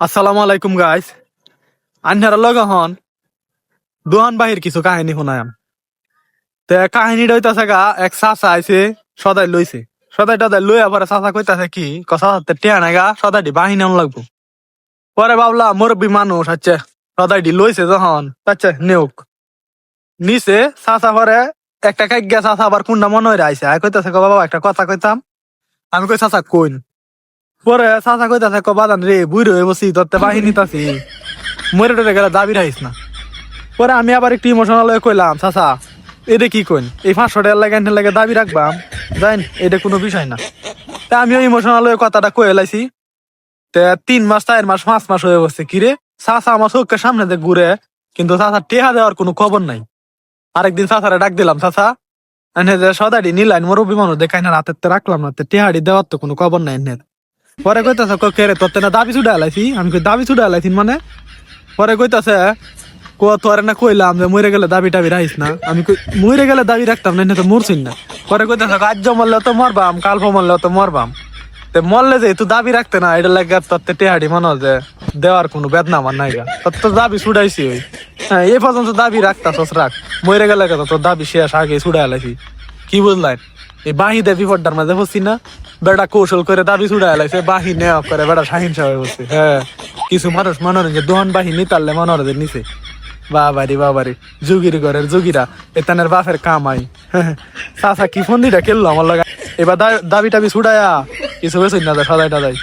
আসসালামু আলাইকুম guys আন্ধারা log হন দোহান বাহির কিছু কাহিনী শুনায়াম তে কাহিনীটা হইতাছে গা এক চাচা আইছে সদাই লইছে সদাই টদাই লই আবার চাচা কইতাছে কি কথা টিয়া নাগা সদাই দি বাহিনী আন লাগবো পরে ভাবলা মুরব্বী মানুষ আচ্ছা সদাই দি লইছে যখন আচ্ছা নেউক নিছে চাচা পরে একটা কাইক গিয়া চাচা আবার কোনটা মনে হয়ে আইছে আই কইতাছে গো বাবা একটা কথা কইতাম আমি কই চাচা কইন পরে চাচা কইতাছে ক বাদান রে বুড়ি হয়ে বসি, তোর বাহিনী তাছি মরে টরে গেলে দাবি রাখিস না। পরে আমি আবার একটু ইমোশনাল হয়ে কইলাম, চাচা এটা কি কইন? এই পাঁচশো টাকার লাগে লাগে দাবি রাখবাম। জান এটা কোনো বিষয় না। তা আমিও ইমোশনাল হয়ে কথাটা কয়ে লাইছি। তে তিন মাস, চার মাস, পাঁচ মাস হয়ে বসছে। কিরে? চাচা আমার চোখের সামনে দিয়ে ঘুরে, কিন্তু চাচা টেহা দেওয়ার কোনো খবর নাই। আরেকদিন চাচারে ডাক দিলাম, চাচা, এনে যে সদাডি নিলাইন মুরব্বী মানুষ দেখাই না রাতের রাখলাম না টেহাডি দেওয়ার তো কোনো খবর নাই এনে। পরে কইতাছে কে রে, তোর তেনা দাবি ছুড়ে আলাইছি? আমি কই, দাবি ছুড়ে আলাইছি মানে? পরে কইতাছে, কো, তোর না কইলাম যে মরে গেলে দাবি টাবি রাখিস না। আমি কই মরে গেলে দাবি রাখতাম না তো মরছিস না। পরে কইতাছে আজ মরলে তো মরবাম কালফ মরলে তো মরবাম। তে মরলে যে তুই দাবি রাখতে না, এটা লাগে তোর টেহাডি মনে যে দেওয়ার কোনো বেদনা আমার নাই গা। তো দাবি ছুড়াইছি ওই। হ্যাঁ এই পর্যন্ত দাবি রাখতাছস, রাখ। মরে গেলে তোর দাবি শেষ, আগে আলাইছি। কি বুঝলাই এই বাহি দে বিপদটার মাঝে বসছি না। বেটা কৌশল করে দাবি ছুড়ে লাগছে বাহি নেওয়া করে, বেটা শাহিন সাহেব বসছে হ্যাঁ কিছু মানুষ মনোরঞ্জন দোহান বাহিনী তারলে মনে নিছে বাবারি বাবারি, যুগির ঘরের যুগিরা, এতানের বাপের কামাই। চাচা কি ফন্দিটা কেললো আমার লাগা? এবার দাবি টাবি ছুড়ায়া, কিছু বেশি না যায় সদাই টাদাই